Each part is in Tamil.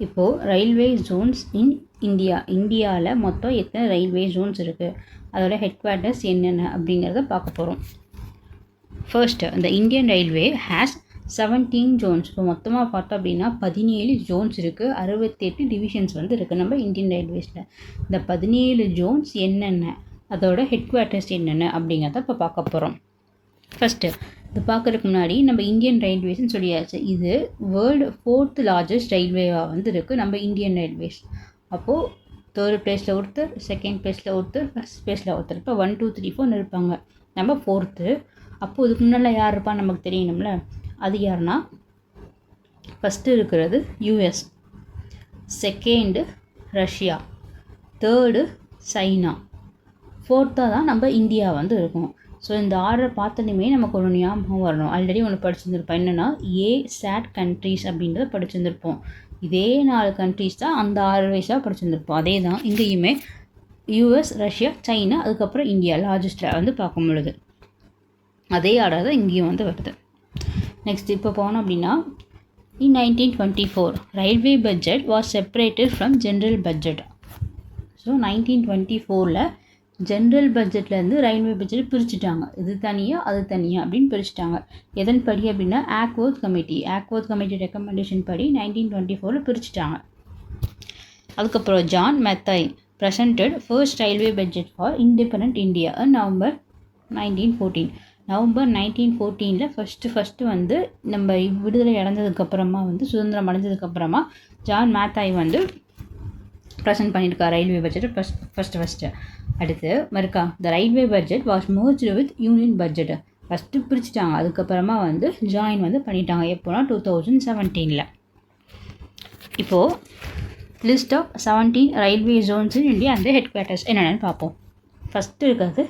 இப்போது ரயில்வே ஜோன்ஸ் இன் இந்தியா இந்தியாவில் மொத்தம் எத்தனை ரயில்வே ஜோன்ஸ் இருக்குது அதோட ஹெட் குவார்ட்டர்ஸ் என்னென்ன அப்படிங்கிறத பார்க்க போகிறோம் ஃபர்ஸ்ட்டு இந்த Indian railway has seventeen zones இப்போ மொத்தமாக பார்த்தோம் அப்படின்னா பதினேழு ஜோன்ஸ் இருக்குது அறுபத்தெட்டு டிவிஷன்ஸ் வந்து இருக்குது நம்ம இந்தியன் ரயில்வேஸில் இந்த பதினேழு ஜோன்ஸ் என்னென்ன? அதோட ஹெட் குவார்ட்டர்ஸ் என்னென்ன அப்படிங்கிறத இப்போ பார்க்க போகிறோம் ஃபஸ்ட்டு இது பார்க்குறதுக்கு முன்னாடி நம்ம இந்தியன் ரயில்வேஸ்னு சொல்லியாச்சு. இது வேர்ல்டு ஃபோர்த்து லார்ஜஸ்ட் ரயில்வேவாக வந்து இருக்குது நம்ம இந்தியன் ரயில்வேஸ் அப்போது தேர்ட் பிளேஸில் ஒருத்தர் செகண்ட் பிளேஸில் ஒருத்தர் ஃபஸ்ட் பிளேஸில் ஒருத்தர். இப்போ ஒன் டூ த்ரீ ஃபோர்னு இருப்பாங்க. நம்ம ஃபோர்த்து அப்போது இதுக்கு முன்னால் யார் இருப்பான்னு நமக்கு தெரியணும்ல? அது யாருன்னா ஃபஸ்ட்டு இருக்கிறது US second Russia third China. ஃபோர்த்தாக தான் நம்ம இந்தியா வந்து இருக்கும். ஸோ இந்த ஆர்டரை பார்த்தோன்னே நமக்கு ஒன்று ஞாபகம் வரணும். ஆல்ரெடி ஒன்று படிச்சிருந்துருப்போம். என்னென்னா ஏ சேட் கண்ட்ரீஸ் அப்படின்றத படிச்சிருந்துருப்போம். இதே நாலு கண்ட்ரீஸ் தான் அந்த ஆறு வயசாக படிச்சிருந்துருப்போம். அதே தான் இங்கேயுமே யூஎஸ் ரஷ்யா சைனா அதுக்கப்புறம் இந்தியா லார்ஜஸ்டாக வந்து பார்க்கும் பொழுது. அதே ஆர்டர் தான் இங்கேயும் வந்து வருது. நெக்ஸ்ட் இப்போ போனோம் அப்படின்னா in nineteen twenty four railway budget was separated from general budget so nineteen twenty ஃபோரில் ஜென்ரல் பட்ஜெட்லேருந்து ரயில்வே பட்ஜெட் பிரிச்சுட்டாங்க. இது தனியாக அது தனியாக அப்படின்னு பிரிச்சுட்டாங்க. எதன் படி அப்படின்னா Acworth committee Acworth committee recommendation படி நைன்டீன் டுவெண்ட்டி ஃபோரில் பிரிச்சுட்டாங்க. அதுக்கப்புறம் John Mathai presented first railway budget for independent India November nineteen fourteen November nineteen ஃபோர்டீனில் first first வந்து நம்ம விடுதலை அடைஞ்சதுக்கப்புறமா வந்து சுதந்திரம் அடைஞ்சதுக்கப்புறமா ஜான் மேத்தாய் வந்து ப்ரெசென்ட் பண்ணியிருக்கா railway budget first first first அடுத்து மறுக்கா the railway budget was merged with union budget first பிரிச்சுட்டாங்க. அதுக்கப்புறமா வந்து ஜாயின் வந்து பண்ணிட்டாங்க. எப்போனா டூ தௌசண்ட் செவன்டீனில் இப்போது list of seventeen railway zones in India அந்த ஹெட் குவார்ட்டர்ஸ் என்னென்னு பார்ப்போம். ஃபஸ்ட்டு இருக்கிறது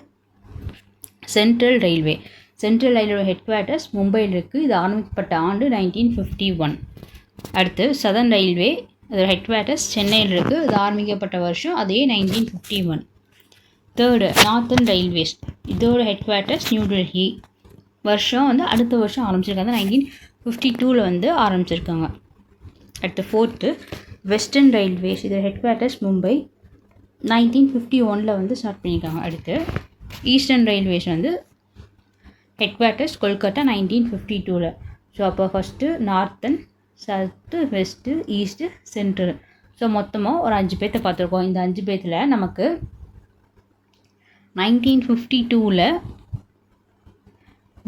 central railway central railway headquarters மும்பையில் இருக்குது இது ஆரம்பிக்கப்பட்ட ஆண்டு நைன்டீன் ஃபிஃப்டி ஒன் அடுத்து சதர்ன் ரயில்வே அதோட ஹெட் குவார்ட்டர்ஸ் சென்னையில் இருக்குது இது ஆரம்பிக்கப்பட்ட வருஷம் அதே nineteen fifty one third northern railways இதோட ஹெட் குவார்ட்டர்ஸ் நியூ டெல்லி வருஷம் வந்து அடுத்த வருஷம் ஆரம்பிச்சிருக்காங்க. நைன்டீன் ஃபிஃப்டி டூவில் வந்து ஆரம்பிச்சிருக்காங்க. அடுத்து ஃபோர்த்து வெஸ்டர்ன் ரயில்வேஸ் இதோட headquarters Mumbai nineteen fifty ஒனில் வந்து ஸ்டார்ட் பண்ணியிருக்காங்க. அடுத்து ஈஸ்டர்ன் ரயில்வேஸ் வந்து headquarters Kolkata nineteen fifty டூவில் ஸோ அப்போ first northern south west east central so மொத்தமாக ஒரு அஞ்சு பேர்த்த பார்த்துருக்கோம். இந்த அஞ்சு பேர்த்தில் நமக்கு நைன்டீன் ஃபிஃப்டி டூவில்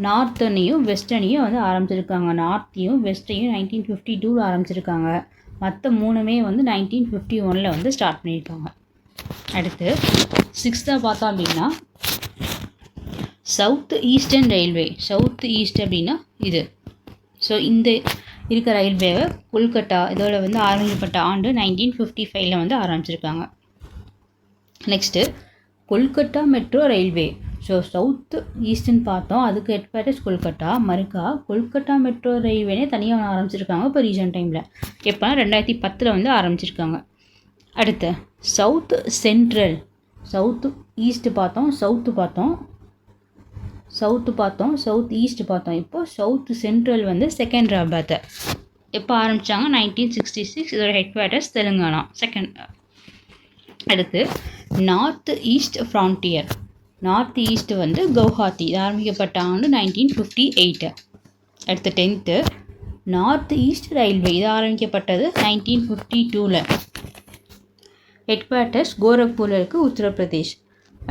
நார்த்தனையும் வெஸ்டர்னையும் வந்து ஆரம்பிச்சிருக்காங்க. நார்த்தையும் வெஸ்ட்டையும் நைன்டீன் ஃபிஃப்டி டூவில் ஆரம்பிச்சிருக்காங்க. மற்ற மூணுமே வந்து நைன்டீன் ஃபிஃப்டி ஒனில் வந்து ஸ்டார்ட் பண்ணியிருக்காங்க. அடுத்து சிக்ஸ்த்தாக பார்த்தோம் அப்படின்னா south eastern railway south east அப்படின்னா இது. ஸோ இந்த இருக்க ரயில்வேவை கொல்கட்டா இதோட வந்து ஆரம்பிக்கப்பட்ட ஆண்டு நைன்டீன் ஃபிஃப்டி ஃபைவ்ல வந்து ஆரம்பிச்சிருக்காங்க. Next Kolkata metro railway so south eastern பார்த்தோம். அதுக்கு ஹெட் கொல்கட்டா மறுக்கா கொல்கட்டா மெட்ரோ ரயில்வேனே தனியாக ஆரம்பிச்சிருக்காங்க இப்போ ரீசன்ட் டைமில் எப்போ ரெண்டாயிரத்தி பத்தில் வந்து ஆரம்பிச்சிருக்காங்க. அடுத்து சவுத் சென்ட்ரல் சவுத்து ஈஸ்ட்டு பார்த்தோம். சவுத்து பார்த்தோம். சவுத்து பார்த்தோம் சவுத் ஈஸ்ட் பார்த்தோம். இப்போது சவுத் சென்ட்ரல் வந்து செகண்ட்ராபாத் எப்போ ஆரம்பித்தாங்க நைன்டீன் சிக்ஸ்டி சிக்ஸ் இதோட ஹெட் குவார்ட்டர்ஸ் தெலுங்கானா. செகண்ட் அடுத்து north east frontier north east வந்து கவுஹாத்தி இது ஆரம்பிக்கப்பட்ட ஆண்டு நைன்டீன் ஃபிஃப்டி எயிட்டு அடுத்து டென்த்து நார்த் ஈஸ்ட் ரயில்வே இது ஆரம்பிக்கப்பட்டது நைன்டீன் ஃபிஃப்டி டூவில் ஹெட் குவார்ட்டர்ஸ் கோரக்பூரில் இருக்குது உத்தரப்பிரதேஷ்.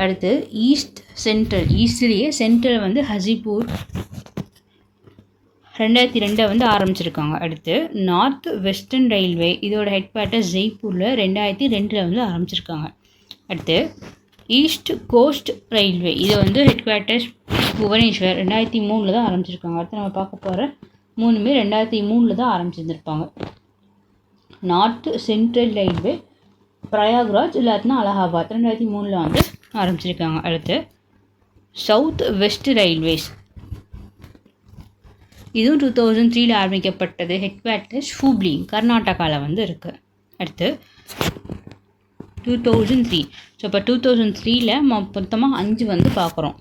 அடுத்து ஈஸ்ட் சென்ட்ரல் ஈஸ்ட்லேயே சென்ட்ரல் வந்து ஹசிபூர். ரெண்டாயிரத்தி ரெண்டை வந்து ஆரம்பிச்சிருக்காங்க. அடுத்து நார்த் வெஸ்டர்ன் ரயில்வே இதோட ஹெட் குவார்ட்டர் ஜெய்ப்பூரில் ரெண்டாயிரத்தி ரெண்டில் வந்து ஆரம்பிச்சிருக்காங்க. அடுத்து ஈஸ்ட் கோஸ்ட் ரயில்வே இது வந்து ஹெட் குவார்ட்டர்ஸ் புவனேஸ்வர் ரெண்டாயிரத்தி மூணில் தான் ஆரம்பிச்சிருக்காங்க. அடுத்து நம்ம பார்க்க போகிற மூணுமே ரெண்டாயிரத்தி மூணில் தான் ஆரம்பிச்சிருந்துருப்பாங்க. நார்த் சென்ட்ரல் ரயில்வே பிரயாக்ராஜ் இல்லாட்டினா அலகாபாத் ரெண்டாயிரத்தி மூணில் வந்து ஆரம்பிச்சிருக்காங்க. அடுத்து சவுத் வெஸ்ட் ரயில்வேஸ் இதுவும் டூ தௌசண்ட் த்ரீல ஆரம்பிக்கப்பட்டது. ஹெட் குவார்ட்டர்ஸ் ஹூப்ளி கர்நாடகாவில் வந்து இருக்குது அடுத்து டூ தௌசண்ட் த்ரீ ஸோ இப்போ டூ தௌசண்ட் த்ரீல மொத்தமாக அஞ்சு வந்து பார்க்குறோம்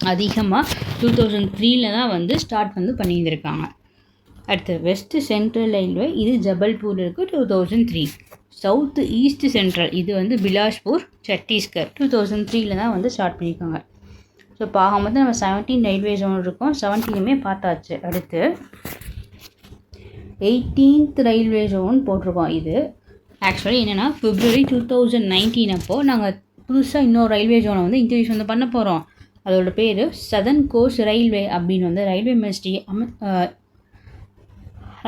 அதிகமாக டூ தௌசண்ட் த்ரீல தான் வந்து ஸ்டார்ட் வந்து பண்ணியிருந்திருக்காங்க. அடுத்து வெஸ்ட் சென்ட்ரல் ரயில்வே இது ஜபல்பூர் இருக்குது two thousand three south east central இது வந்து பிலாஸ்பூர் சத்தீஸ்கர் டூ தௌசண்ட் த்ரீல தான் வந்து ஸ்டார்ட் பண்ணியிருக்காங்க. ஸோ இப்போ ஆக நம்ம செவன்டீன் ரயில்வே ஜோன் இருக்கோம். செவன்டீனுமே பார்த்தாச்சு. அடுத்து எயிட்டீன்த் ரயில்வே ஜோன் போட்டிருக்கோம் இது. ஆக்சுவலி என்னென்னா ஃபிப்ரவரி டூ தௌசண்ட் நைன்டீன் அப்போது நாங்கள் புதுசாக இன்னொரு ரயில்வே ஜோனை வந்து இன்ட்ரடியூஸ் வந்து பண்ண போகிறோம் அதோட பேர் சதன் கோஸ் ரயில்வே அப்படின்னு வந்து ரயில்வே மினிஸ்ட்ரி அம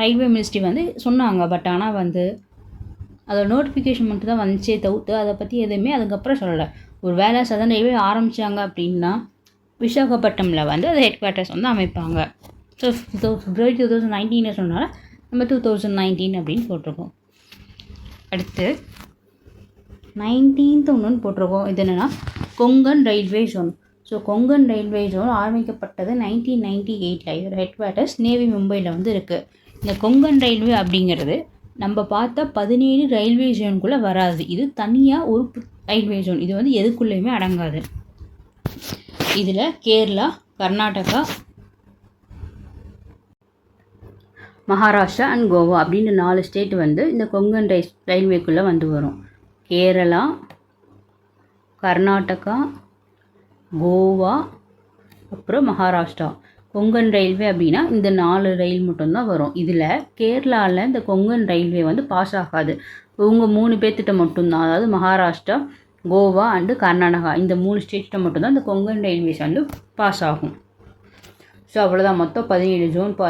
ரயில்வே மினிஸ்ட்ரி வந்து சொன்னாங்க பட் ஆனால் வந்து அதோட நோட்டிஃபிகேஷன் மட்டும் தான் வந்துச்சே தவிர்த்து அதை பற்றி எதுவுமே அதுக்கப்புறம் சொல்லலை. ஒரு வேலை சதன் ரயில்வே ஆரம்பித்தாங்க அப்படின்னா விசாகப்பட்டினமில் வந்து அது ஹெட் குவார்ட்டர்ஸ் வந்து அமைப்பாங்க. ஸோ ஃபிப்ரவரி டூ தௌசண்ட் நைன்டீனில் சொன்னால நம்ம டூ தௌசண்ட் நைன்டீன் அப்படின்னு போட்டிருக்கோம். அடுத்து நைன்டீன்த் ஒன்று போட்டிருக்கோம். இது என்னென்னா Konkan railway zone so Konkan railway zone ஆரம்பிக்கப்பட்டது நைன்டீன் நைன்டி எயிட்டில் இதோட ஹெட் குவார்ட்டர்ஸ் நேவி மும்பையில் வந்து இருக்குது இந்த கொங்கன் ரயில்வே அப்படிங்கிறது நம்ம பார்த்தா பதினேழு ரயில்வே ஜோனுக்குள்ளே வராது. இது தனியாக ஒரு ரயில்வே ஜோன் இது வந்து எதுக்குள்ளேயுமே அடங்காது. இதில் கேரளா கர்நாடகா மகாராஷ்டிரா அண்ட் கோவா அப்படின்ற நாலு ஸ்டேட் வந்து இந்த கொங்கன் ரயில் ரயில்வேக்குள்ளே வந்து வரும். கேரளா கர்நாடகா கோவா அப்புறம் மகாராஷ்டிரா. கொங்கன் ரயில்வே அப்படின்னா இந்த நாலு ரயில் மட்டும்தான் வரும். இதில் கேரளாவில் இந்த கொங்கன் ரயில்வே வந்து பாஸ் ஆகாது. இவங்க மூணு பேர்த்திட்ட மட்டும்தான். அதாவது மகாராஷ்டிரா கோவா அண்டு கர்நாடகா. இந்த மூணு ஸ்டேட்டிட்ட மட்டும்தான் இந்த கொங்கன் ரயில்வேஸ் வந்து பாஸ் ஆகும். ஸோ அவ்வளோதான் மொத்தம் பதினேழு ஜோன்